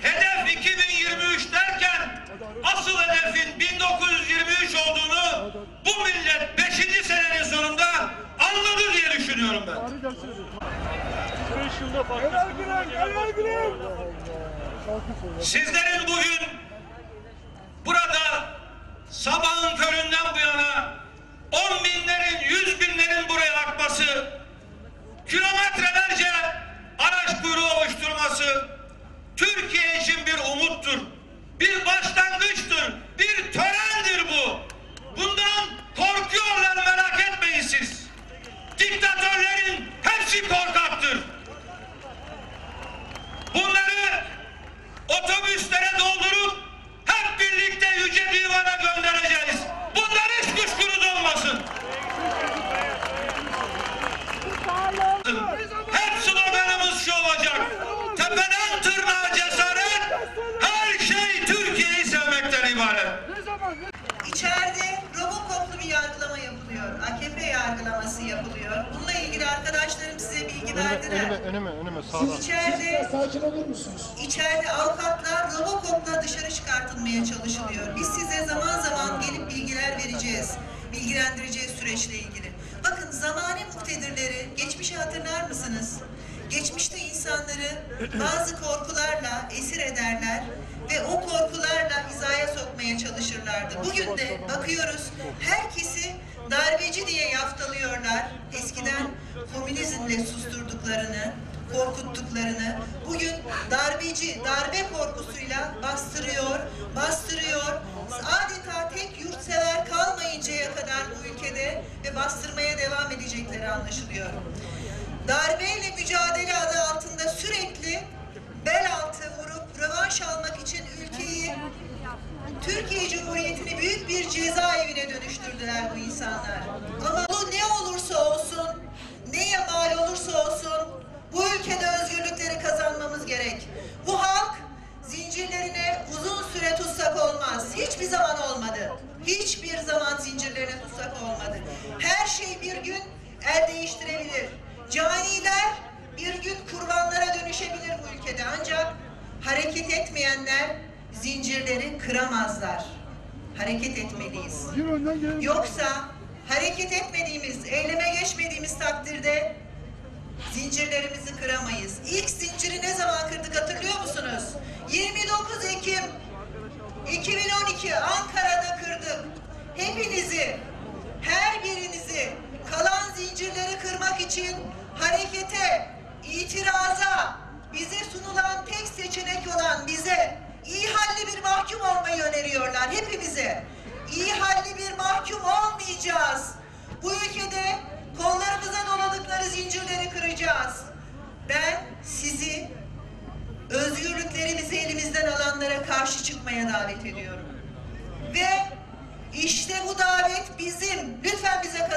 hedef 2023 derken asıl hedefin 1923 olduğunu bu millet 5. senenin sonunda anladı diye düşünüyorum ben. 5 yılda farklı Helal Gülen, helal Gülen. Sizlerin bugün İçeride Robocop'lu bir yargılama yapılıyor. AKP yargılaması yapılıyor. Bununla ilgili arkadaşlarım size bilgi verdiler. önüme, önüme sağdan. İçeride, Sakin olur musunuz? içeride avukatlar Robocop'la dışarı çıkartılmaya çalışılıyor. Biz size zaman zaman gelip bilgiler vereceğiz. Bilgilendireceğiz süreçle ilgili. Bakın zamane muktedirleri, geçmişi hatırlar mısınız? Geçmişte insanları bazı korkularla Bugün de bakıyoruz herkesi darbeci diye yaftalıyorlar. Eskiden komünizmle susturduklarını, korkuttuklarını bugün darbeci, darbe korkusuyla bastırıyor, bastırıyor. Adeta tek yurtsever kalmayıncaya kadar bu ülkede ve bastırmaya devam edecekleri anlaşılıyor. Bir cezaevine dönüştürdüler bu insanlar. Ama bu ne olursa olsun, neye mal olursa olsun bu ülkede özgürlükleri kazanmamız gerek. Bu halk zincirlerine uzun süre tutsak olmaz. Hiçbir zaman olmadı. Hiçbir zaman zincirlerine tutsak olmadı. Her şey bir gün el değiştirebilir. Caniler bir gün kurbanlara dönüşebilir bu ülkede. Ancak hareket etmeyenler zincirleri kıramazlar. Hareket etmeliyiz. Yoksa hareket etmediğimiz, eyleme geçmediğimiz takdirde zincirlerimizi kıramayız. İlk zinciri ne zaman kırdık hatırlıyor musunuz? 29 Ekim 2012 Ankara'da kırdık. Hepinizi, her birinizi kalan zincirleri kırmak için harekete, itiraza, bize sunulan tek seçenek olan bize halli bir mahkum olmayı öneriyorlar hepimize. İyi halli bir mahkum olmayacağız. Bu ülkede kollarımıza doladıkları zincirleri kıracağız. Ben sizi özgürlüklerimizi elimizden alanlara karşı çıkmaya davet ediyorum. Ve işte bu davet bizim. Lütfen bize